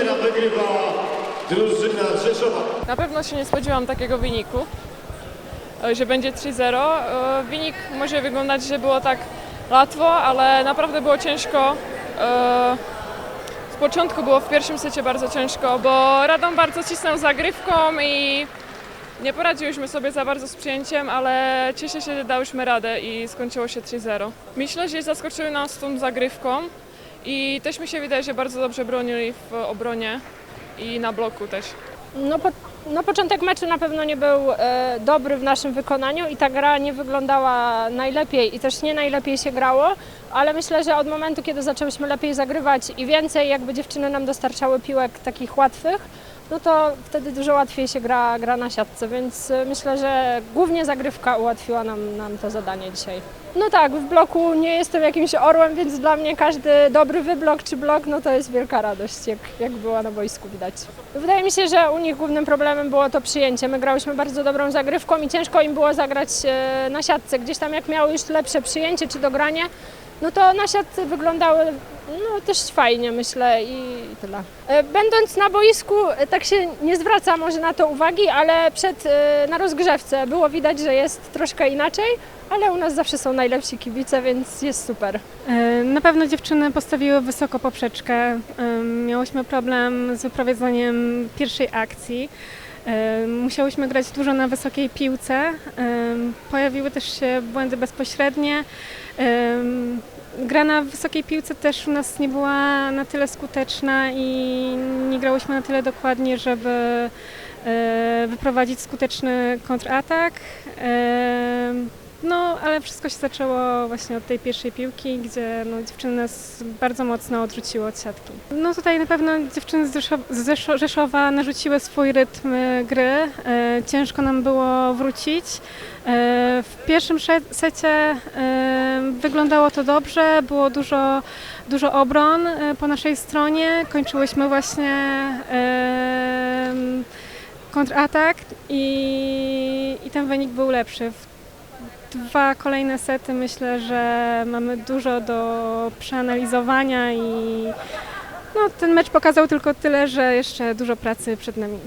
3 do 0 wygrywa drużyna Rzeszowa. Na pewno się nie spodziewałam takiego wyniku, e, że będzie 3-0. E, Wynik może wyglądać, że było tak łatwo, ale naprawdę było ciężko. E, Z początku było w pierwszym secie bardzo ciężko, bo Radom bardzo cisnął zagrywką i nie poradziłyśmy sobie za bardzo z przyjęciem, ale cieszę się, że dałyśmy radę i skończyło się 3-0. Myślę, że zaskoczyły nas tą zagrywką i też mi się wydaje, że bardzo dobrze bronili w obronie i na bloku też. No, po, no początek meczu na pewno nie był e, dobry w naszym wykonaniu i ta gra nie wyglądała najlepiej i też nie najlepiej się grało, ale myślę, że od momentu, kiedy zaczęłyśmy lepiej zagrywać i więcej jakby dziewczyny nam dostarczały piłek takich łatwych, no to wtedy dużo łatwiej się gra, gra na siatce, więc e, myślę, że głównie zagrywka ułatwiła nam, nam to zadanie dzisiaj. No tak, w bloku nie jestem jakimś orłem, więc dla mnie każdy dobry wyblok czy blok, no to jest wielka radość, jak, jak była na boisku widać. Wydaje mi się, że u nich głównym problemem było to przyjęcie. My grałyśmy bardzo dobrą zagrywką i ciężko im było zagrać e, na siatce. Gdzieś tam jak miały już lepsze przyjęcie czy dogranie, no to na siatce wyglądały no, też fajnie, myślę i tyle. E, Będąc na boisku, e, tak się nie zwraca może na to uwagi, ale przed, e, na rozgrzewce było widać, że jest troszkę inaczej, ale u nas zawsze są najlepsi kibice, więc jest super. Na pewno dziewczyny postawiły wysoko poprzeczkę. Miałyśmy problem z wyprowadzaniem pierwszej akcji. Musiałyśmy grać dużo na wysokiej piłce. Pojawiły też się błędy bezpośrednie. Gra na wysokiej piłce też u nas nie była na tyle skuteczna i nie grałyśmy na tyle dokładnie, żeby e, wyprowadzić skuteczny kontratak. No, ale wszystko się zaczęło właśnie od tej pierwszej piłki, gdzie no, dziewczyny nas bardzo mocno odrzuciły od siatki. No tutaj na pewno dziewczyny z, Rzeszow- z Rzeszo- Rzeszowa narzuciły swój rytm e, gry. E, ciężko nam było wrócić. E, w pierwszym secie e, wyglądało to dobrze, było dużo, dużo obron e, po naszej stronie. Kończyłyśmy właśnie kontratak i, i ten wynik był lepszy. Dwa kolejne sety myślę, że mamy dużo do przeanalizowania i no, ten mecz pokazał tylko tyle, że jeszcze dużo pracy przed nami.